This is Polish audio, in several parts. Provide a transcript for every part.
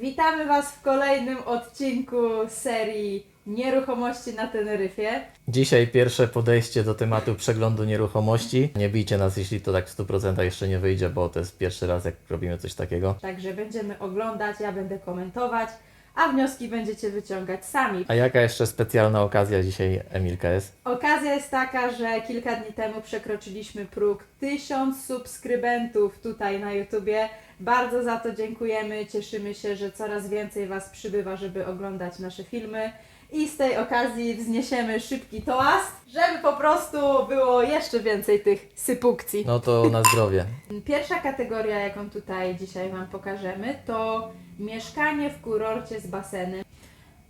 Witamy Was w kolejnym odcinku serii Nieruchomości na Teneryfie. Dzisiaj pierwsze podejście do tematu przeglądu nieruchomości. Nie bijcie nas, jeśli to tak w 100% jeszcze nie wyjdzie, bo to jest pierwszy raz, jak robimy coś takiego. Także będziemy oglądać, ja będę komentować, a wnioski będziecie wyciągać sami. A jaka jeszcze specjalna okazja dzisiaj, Emilka, jest? Okazja jest taka, że kilka dni temu przekroczyliśmy próg 1000 subskrybentów tutaj na YouTubie. Bardzo za to dziękujemy. Cieszymy się, że coraz więcej Was przybywa, żeby oglądać nasze filmy. I z tej okazji wzniesiemy szybki toast, żeby po prostu było jeszcze więcej tych sypukcji. No to na zdrowie. Pierwsza kategoria, jaką tutaj dzisiaj Wam pokażemy, to mieszkanie w kurorcie z basenem.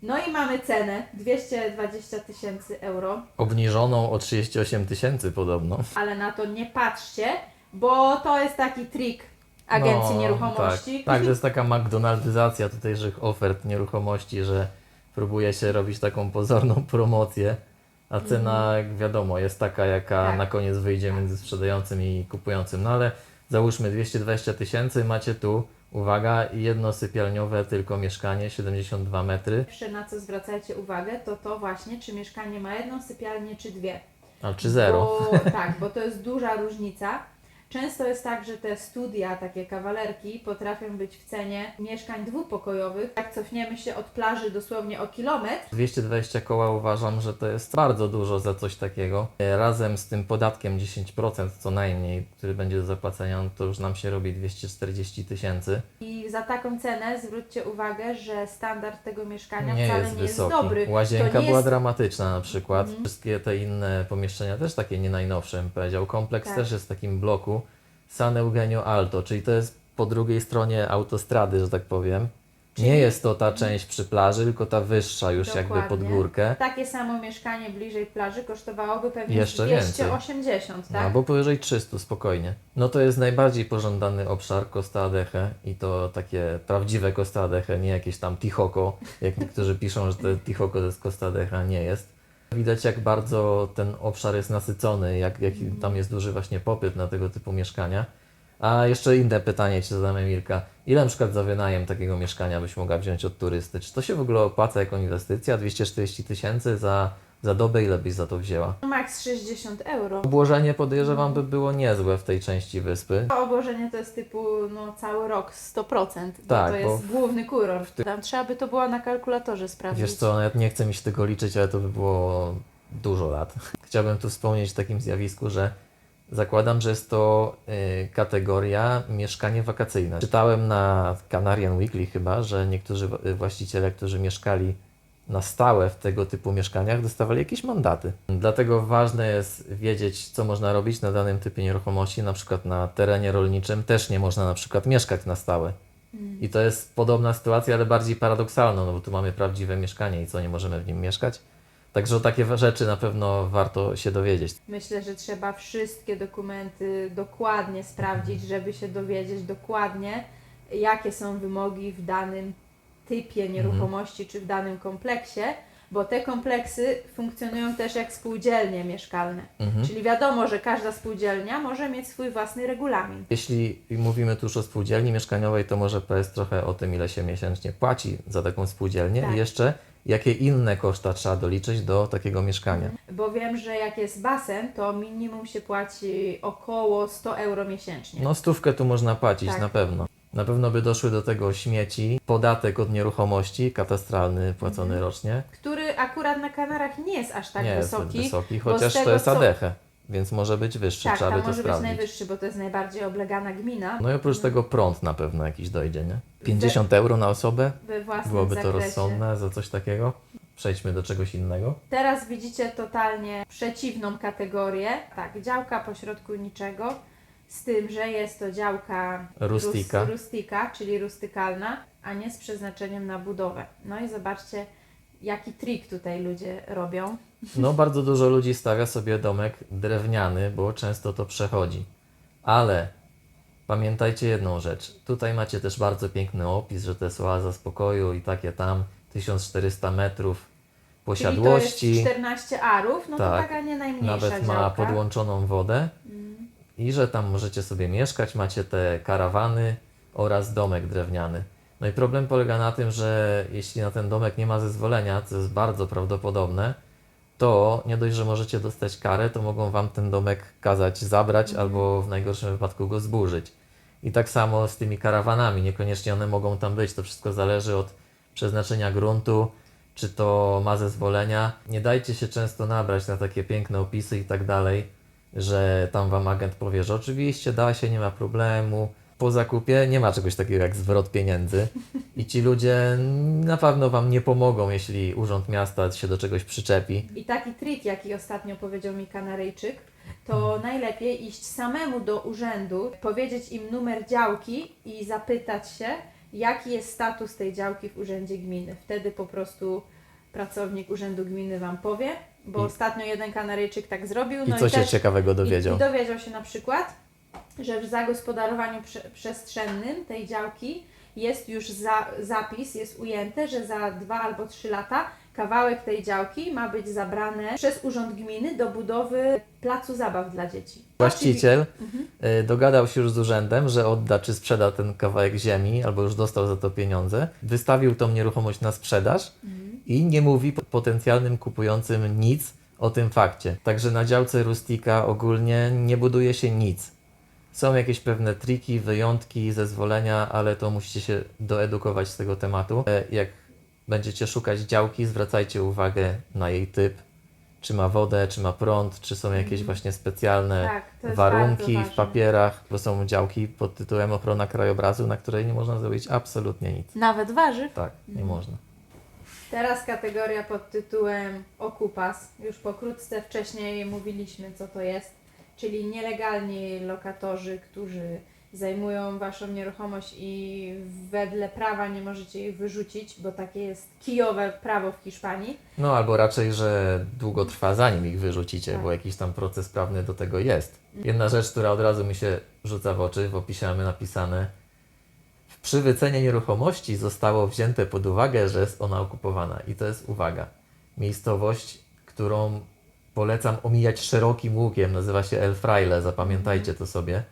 No i mamy cenę 220 tysięcy euro, Obniżoną o 38 tysięcy podobno. ale na to nie patrzcie, bo to jest taki trik agencji No, nieruchomości. Tak, tak, że jest taka McDonaldyzacja tutejszych ofert nieruchomości, że próbuje się robić taką pozorną promocję, a cena, jak wiadomo, jest taka, jaka Mhm. Tak. na koniec wyjdzie między sprzedającym i kupującym. No ale załóżmy 220 tysięcy, macie tu, uwaga, jednosypialniowe tylko mieszkanie, 72 metry, Pierwsze na co zwracajcie uwagę, to to właśnie, czy mieszkanie ma jedną sypialnię, czy dwie. a czy zero. Bo, tak, bo to jest duża różnica. Często jest tak, że te studia, takie kawalerki, potrafią być w cenie mieszkań dwupokojowych. Jak cofniemy się od plaży dosłownie o kilometr, 220 koła uważam, że to jest bardzo dużo za coś takiego. E, Razem z tym podatkiem 10% co najmniej, który będzie do zapłacenia, no to już nam się robi 240 tysięcy. i za taką cenę zwróćcie uwagę, że standard tego mieszkania Nie wcale jest nie wysoki. jest dobry. Łazienka była jest... dramatyczna na przykład. Mhm. Wszystkie te inne pomieszczenia też takie nie najnowsze, bym powiedział. Kompleks Tak. też jest w takim bloku San Eugenio Alto, czyli to jest po drugiej stronie autostrady, że tak powiem. Czyli- Nie jest to ta część przy plaży, tylko ta wyższa już jakby pod Dokładnie. górkę. Takie samo mieszkanie bliżej plaży kosztowałoby pewnie Jeszcze więcej. 280, tak? Albo powyżej 300 spokojnie. No to jest najbardziej pożądany obszar Costa Adeje i to takie prawdziwe Costa Adeje, nie jakieś tam Tichoco, jak niektórzy piszą, że to Tichoco to jest Costa Adeje, a nie jest. Widać jak bardzo ten obszar jest nasycony, jak, jak tam jest duży właśnie popyt na tego typu mieszkania. A jeszcze inne pytanie Ci zadam Emilka. Ile na przykład za wynajem takiego mieszkania byś mogła wziąć od turysty? Czy to się w ogóle opłaca jako inwestycja? 240 tysięcy za, za dobę, ile byś za to wzięła? Max 60 euro. Obłożenie podejrzewam by było niezłe w tej części wyspy. A Obłożenie to jest typu no, cały rok 100%, bo Tak, to jest bo główny kurort. Tam trzeba by to było na kalkulatorze sprawdzić. Wiesz co, nawet nie chcę mi się tego liczyć, ale to by było dużo lat. Chciałbym tu wspomnieć o takim zjawisku, że zakładam, że jest to y, kategoria mieszkanie wakacyjne. Czytałem na Canarian Weekly chyba, że niektórzy właściciele, którzy mieszkali na stałe w tego typu mieszkaniach, dostawali jakieś mandaty. Dlatego ważne jest wiedzieć, co można robić na danym typie nieruchomości. Na przykład na terenie rolniczym też nie można na przykład mieszkać na stałe. I to jest podobna sytuacja, ale bardziej paradoksalna, no bo tu mamy prawdziwe mieszkanie i co, nie możemy w nim mieszkać? Także o takie rzeczy na pewno warto się dowiedzieć. Myślę, że trzeba wszystkie dokumenty dokładnie sprawdzić, żeby się dowiedzieć dokładnie, jakie są wymogi w danym typie nieruchomości czy w danym kompleksie, bo te kompleksy funkcjonują też jak spółdzielnie mieszkalne. Mhm. Czyli wiadomo, że każda spółdzielnia może mieć swój własny regulamin. Jeśli mówimy tu już o spółdzielni mieszkaniowej, to może powiedz trochę o tym, ile się miesięcznie płaci za taką spółdzielnię Tak. i jeszcze jakie inne koszta trzeba doliczyć do takiego mieszkania. Bo wiem, że jak jest basen, to minimum się płaci około 100 euro miesięcznie. No stówkę tu można płacić Tak. na pewno. Na pewno by doszły do tego śmieci, podatek od nieruchomości, katastralny płacony rocznie. Który akurat na Kanarach nie jest aż tak nie jest wysoki. zbyt wysoki, bo z chociaż tego, to jest co- więc może być wyższy, Tak, trzeba by to może być sprawdzić. najwyższy, bo to jest najbardziej oblegana gmina. No i oprócz tego prąd na pewno jakiś dojdzie, nie? 50 euro na osobę? we Byłoby to zakresie. rozsądne za coś takiego? Przejdźmy do czegoś innego. Teraz widzicie totalnie przeciwną kategorię. Tak, działka pośrodku niczego, z tym, że jest to działka Rustika. Rus, rustika, czyli rustykalna, a nie z przeznaczeniem na budowę. No i zobaczcie, jaki trik tutaj ludzie robią. No bardzo dużo ludzi stawia sobie domek drewniany, bo często to przechodzi. Ale pamiętajcie jedną rzecz. Tutaj macie też bardzo piękny opis, że to jest oaza spokoju i takie tam 1400 metrów posiadłości. Czyli to jest 14 arów, no to Tak. taka nie najmniejsza Nawet ma działka. podłączoną wodę i że tam możecie sobie mieszkać, macie te karawany oraz domek drewniany. No i problem polega na tym, że jeśli na ten domek nie ma zezwolenia, co jest bardzo prawdopodobne, to nie dość, że możecie dostać karę, to mogą wam ten domek kazać zabrać albo w najgorszym wypadku go zburzyć. I tak samo z tymi karawanami, niekoniecznie one mogą tam być, to wszystko zależy od przeznaczenia gruntu, czy to ma zezwolenia. Nie dajcie się często nabrać na takie piękne opisy i tak dalej, że tam wam agent powie, że oczywiście da się, nie ma problemu. Po zakupie nie ma czegoś takiego jak zwrot pieniędzy i ci ludzie na pewno wam nie pomogą, jeśli urząd miasta się do czegoś przyczepi. I taki trik, jaki ostatnio powiedział mi Kanaryjczyk, to najlepiej iść samemu do urzędu, powiedzieć im numer działki i zapytać się, jaki jest status tej działki w urzędzie gminy. Wtedy po prostu pracownik urzędu gminy Wam powie, bo I- ostatnio jeden Kanaryjczyk tak zrobił. I no co i się też, ciekawego dowiedział? I, I dowiedział się na przykład, że w zagospodarowaniu prze, przestrzennym tej działki jest już za, zapis, jest ujęte, że za dwa albo trzy lata kawałek tej działki ma być zabrane przez Urząd Gminy do budowy placu zabaw dla dzieci. Właściciel Mhm. y, dogadał się już z urzędem, że odda czy sprzeda ten kawałek ziemi, albo już dostał za to pieniądze. Wystawił tą nieruchomość na sprzedaż Mhm. i nie mówi po- potencjalnym kupującym nic o tym fakcie. Także na działce Rustika ogólnie nie buduje się nic. Są jakieś pewne triki, wyjątki, zezwolenia, ale to musicie się doedukować z tego tematu. E, Jak będziecie szukać działki, zwracajcie uwagę na jej typ. Czy ma wodę, czy ma prąd, czy są jakieś właśnie specjalne Tak, warunki w papierach, bo są działki pod tytułem ochrona krajobrazu, na której nie można zrobić absolutnie nic. Nawet warzyw. Tak, nie Mhm. można. Teraz kategoria pod tytułem okupas. Już pokrótce wcześniej mówiliśmy, co to jest, czyli nielegalni lokatorzy, którzy zajmują Waszą nieruchomość i wedle prawa nie możecie ich wyrzucić, bo takie jest kijowe prawo w Hiszpanii. No albo raczej, że długo trwa zanim ich wyrzucicie, Tak. bo jakiś tam proces prawny do tego jest. Jedna rzecz, która od razu mi się rzuca w oczy, w opisie mamy napisane przy wycenie nieruchomości zostało wzięte pod uwagę, że jest ona okupowana. I to jest uwaga. Miejscowość, którą polecam omijać szerokim łukiem, nazywa się El Fraile, zapamiętajcie to sobie.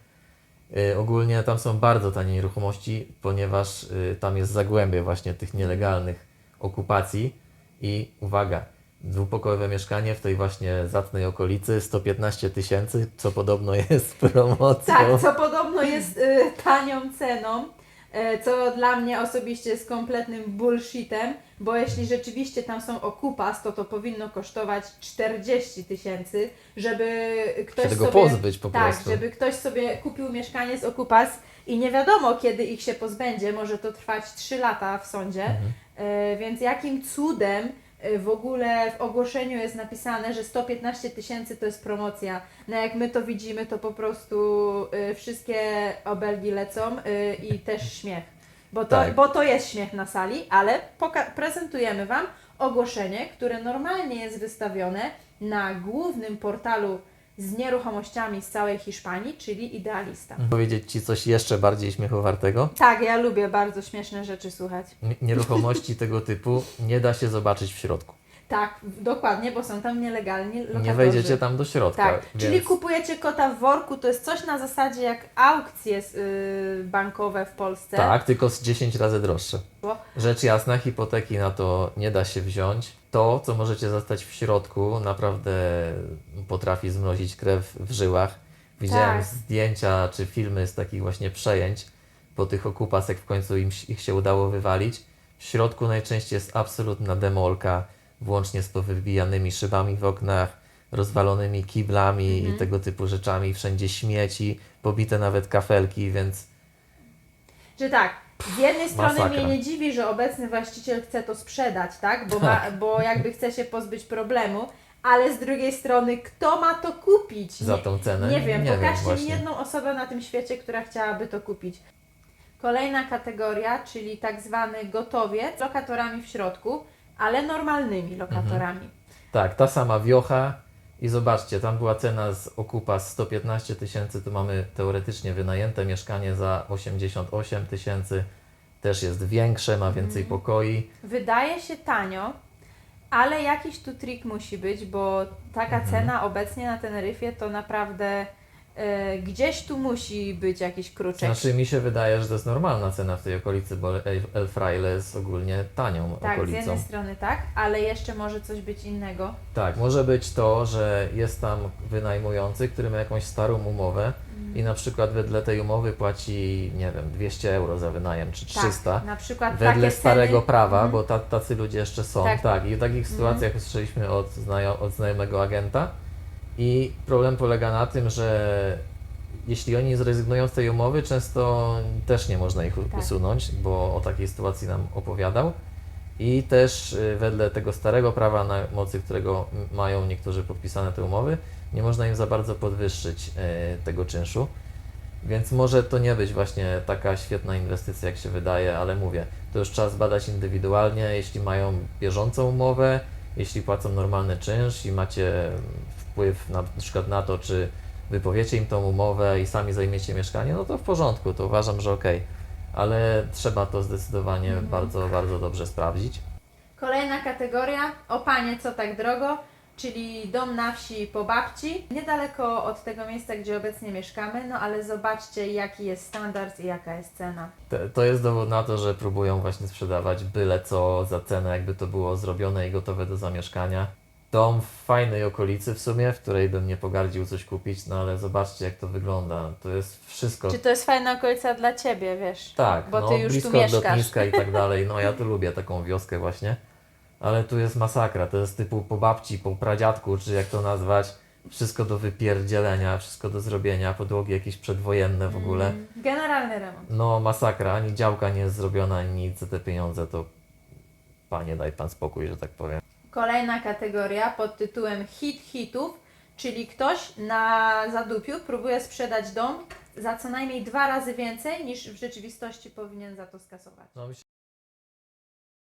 Y, ogólnie tam są bardzo tanie nieruchomości, ponieważ y, tam jest zagłębie właśnie tych nielegalnych okupacji. I uwaga, dwupokojowe mieszkanie w tej właśnie zacnej okolicy 115 tysięcy, co podobno jest promocją. Tak, co podobno jest y, tanią ceną, y, co dla mnie osobiście jest kompletnym bullshitem, bo jeśli rzeczywiście tam są okupas, to to powinno kosztować 40 tysięcy, żeby ktoś się tego sobie... pozbyć po tak, prostu. żeby ktoś sobie kupił mieszkanie z okupas i nie wiadomo kiedy ich się pozbędzie, może to trwać 3 lata w sądzie, Mhm. E, więc jakim cudem e, w ogóle w ogłoszeniu jest napisane, że 115 tysięcy to jest promocja. No jak my to widzimy, to po prostu e, wszystkie obelgi lecą i też śmiech. Bo to, Tak. bo to jest śmiech na sali, ale prezentujemy Wam ogłoszenie, które normalnie jest wystawione na głównym portalu z nieruchomościami z całej Hiszpanii, czyli Idealista. Powiedzieć Ci coś jeszcze bardziej śmiechowartego? Tak, ja lubię bardzo śmieszne rzeczy słuchać. Nieruchomości tego typu nie da się zobaczyć w środku. Tak, dokładnie, bo są tam nielegalni lokatorzy. Nie wejdziecie tam do środka. Tak, czyli więc kupujecie kota w worku, to jest coś na zasadzie jak aukcje yy, bankowe w Polsce. Tak, tylko z 10 razy droższe. Rzecz jasna, hipoteki na to nie da się wziąć. To, co możecie zastać w środku, naprawdę potrafi zmrozić krew w żyłach. Widziałem Tak. zdjęcia czy filmy z takich właśnie przejęć po tych okupach, jak w końcu im, ich się udało wywalić. W środku najczęściej jest absolutna demolka, włącznie z powybijanymi szybami w oknach, rozwalonymi kiblami Mhm. i tego typu rzeczami. Wszędzie śmieci, pobite nawet kafelki, więc Że tak, z jednej strony Masakra. mnie nie dziwi, że obecny właściciel chce to sprzedać, tak? Bo, ma, bo jakby chce się pozbyć problemu, ale z drugiej strony, kto ma to kupić? za Nie- tą cenę Nie wiem, nie pokażcie mi właśnie. jedną osobę na tym świecie, która chciałaby to kupić. Kolejna kategoria, czyli tak zwany gotowiec z lokatorami w środku, ale normalnymi lokatorami. Tak, ta sama wiocha i zobaczcie, tam była cena z okupa 115 tysięcy, tu mamy teoretycznie wynajęte mieszkanie za 88 tysięcy, też jest większe, ma więcej Mhm. pokoi. Wydaje się tanio, ale jakiś tu trik musi być, bo taka Mhm. cena obecnie na Teneryfie to naprawdę e, gdzieś tu musi być jakiś kruczek. Znaczy mi się wydaje, że to jest normalna cena w tej okolicy, bo El, Fraile jest ogólnie tanią tak, z okolicą. jednej strony tak, ale jeszcze może coś być innego. Tak, może być to, że jest tam wynajmujący, który ma jakąś starą umowę i na przykład wedle tej umowy płaci, nie wiem, 200 euro za wynajem czy 300. Tak, na przykład Wedle starego ceny, prawa, Mhm. bo ta, tacy ludzie jeszcze są. Tak. Tak. i w takich sytuacjach usłyszeliśmy od, znajo- od znajomego agenta. I problem polega na tym, że jeśli oni zrezygnują z tej umowy, często też nie można ich Tak. usunąć, bo o takiej sytuacji nam opowiadał. I też y, wedle tego starego prawa, na mocy którego mają niektórzy podpisane te umowy, nie można im za bardzo podwyższyć y, tego czynszu. Więc może to nie być właśnie taka świetna inwestycja, jak się wydaje, ale mówię, to już trzeba zbadać indywidualnie, jeśli mają bieżącą umowę, jeśli płacą normalny czynsz i macie wpływ na, na przykład na to, czy wypowiecie im tą umowę i sami zajmiecie mieszkanie, no to w porządku, to uważam, że okej. Ale trzeba to zdecydowanie Mhm. bardzo, bardzo dobrze sprawdzić. Kolejna kategoria, o panie co tak drogo, czyli dom na wsi po babci, niedaleko od tego miejsca, gdzie obecnie mieszkamy, no ale zobaczcie jaki jest standard i jaka jest cena. Te- To jest dowód na to, że próbują właśnie sprzedawać byle co za cenę, jakby to było zrobione i gotowe do zamieszkania. Dom w fajnej okolicy w sumie, w której bym nie pogardził coś kupić, no ale zobaczcie jak to wygląda. To jest wszystko. Czy to jest fajna okolica dla Ciebie, wiesz? Tak, bo no, Ty już blisko tu mieszkasz. lotniska i tak dalej. No ja tu lubię taką wioskę właśnie. Ale tu jest masakra. To jest typu po babci, po pradziadku, czy jak to nazwać. Wszystko do wypierdzielenia, wszystko do zrobienia, podłogi jakieś przedwojenne w ogóle. Mm, Generalny remont. No masakra, ani działka nie jest zrobiona, ani nic za te pieniądze, to panie daj pan spokój, że tak powiem. Kolejna kategoria pod tytułem hit hitów, czyli ktoś na zadupiu próbuje sprzedać dom za co najmniej dwa razy więcej niż w rzeczywistości powinien za to skasować. No myślę,